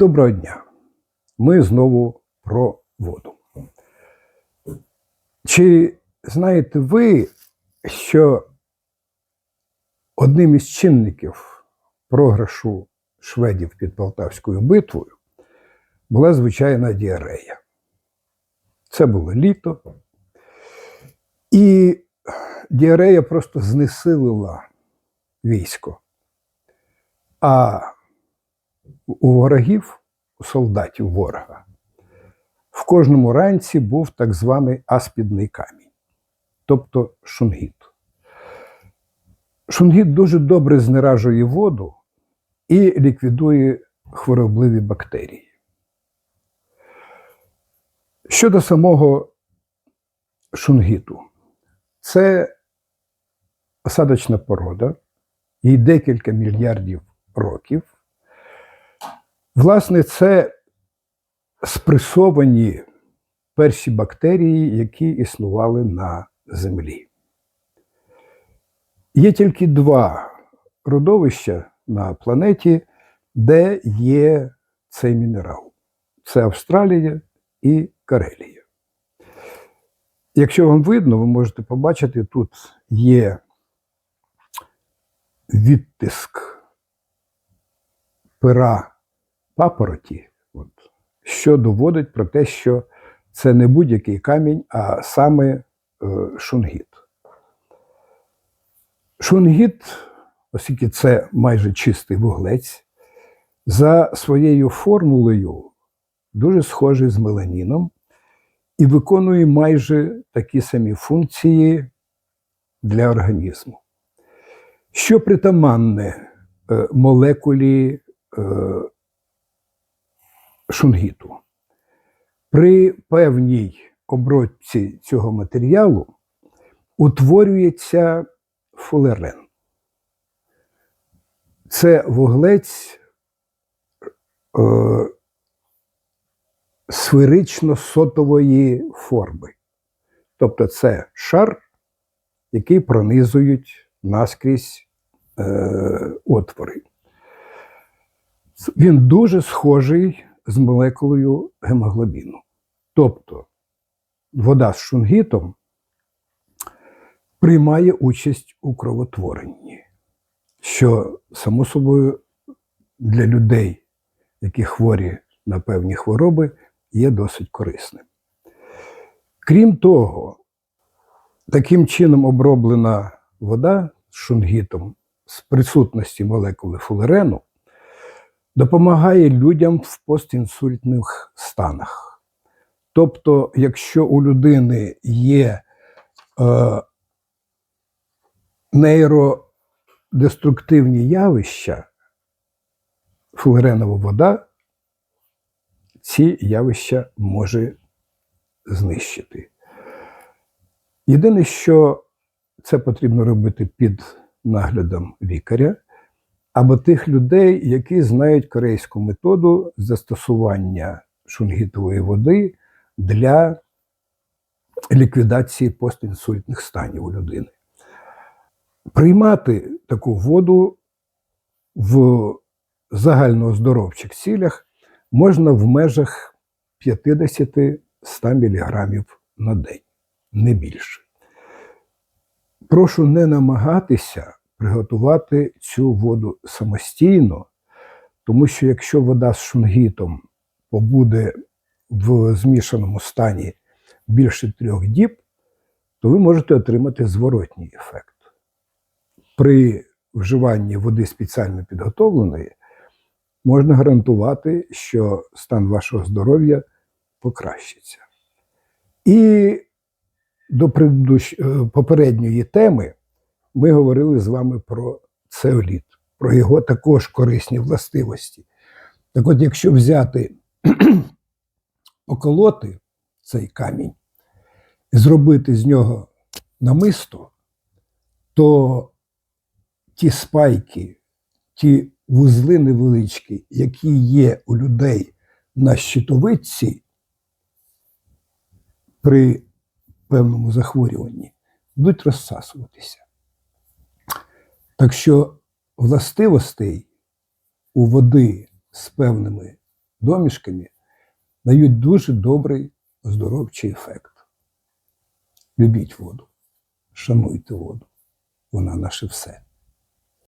Доброго дня. Ми знову про воду. Чи знаєте ви, що одним із чинників програшу шведів під Полтавською битвою була звичайна діарея? Це було літо, і діарея просто знесилила військо. А у ворогів, у солдатів ворога, в кожному ранці був так званий аспідний камінь, тобто шунгіт. Шунгіт дуже добре знеражує воду і ліквідує хворобливі бактерії. Щодо самого шунгіту, це осадочна порода, їй декілька мільярдів років. Власне, це спресовані перші бактерії, які існували на Землі. Є тільки два родовища на планеті, де є цей мінерал: це Австралія і Карелія. Якщо вам видно, ви можете побачити, тут є відтиск пера папороті, от, що доводить про те, що це не будь-який камінь, а саме е, шунгіт. Шунгіт, оскільки це майже чистий вуглець, за своєю формулою дуже схожий з меланіном і виконує майже такі самі функції для організму. Що притаманне е, молекулі е, шунгіту? При певній обробці цього матеріалу утворюється фулерен. Це вуглець е, сферично-сотової форми. Тобто це шар, який пронизують наскрізь е, отвори. Він дуже схожий з молекулою гемоглобіну. Тобто вода з шунгітом приймає участь у кровотворенні, що, само собою, для людей, які хворі на певні хвороби, є досить корисним. Крім того, таким чином оброблена вода з шунгітом з присутності молекули фулерену допомагає людям в постінсультних станах. Тобто, якщо у людини є е, нейродеструктивні явища, фулеренова вода ці явища може знищити. Єдине, що це потрібно робити під наглядом лікаря або тих людей, які знають корейську методу застосування шунгітової води для ліквідації постінсультних станів у людини. Приймати таку воду в загальнооздоровчих цілях можна в межах 50-100 мг на день, не більше. Прошу не намагатися приготувати цю воду самостійно, тому що якщо вода з шунгітом побуде в змішаному стані більше трьох діб, то ви можете отримати зворотній ефект. При вживанні води спеціально підготовленої можна гарантувати, що стан вашого здоров'я покращиться. І до е, попередньої теми ми говорили з вами про цеоліт, про його також корисні властивості. Так от, якщо взяти околоти цей камінь і зробити з нього намисто, то ті спайки, ті вузли невеличкі, які є у людей на щитовидці при певному захворюванні, будуть розсасуватися. Так що властивостей у води з певними домішками дають дуже добрий оздоровчий ефект. Любіть воду, шануйте воду. Вона наше все.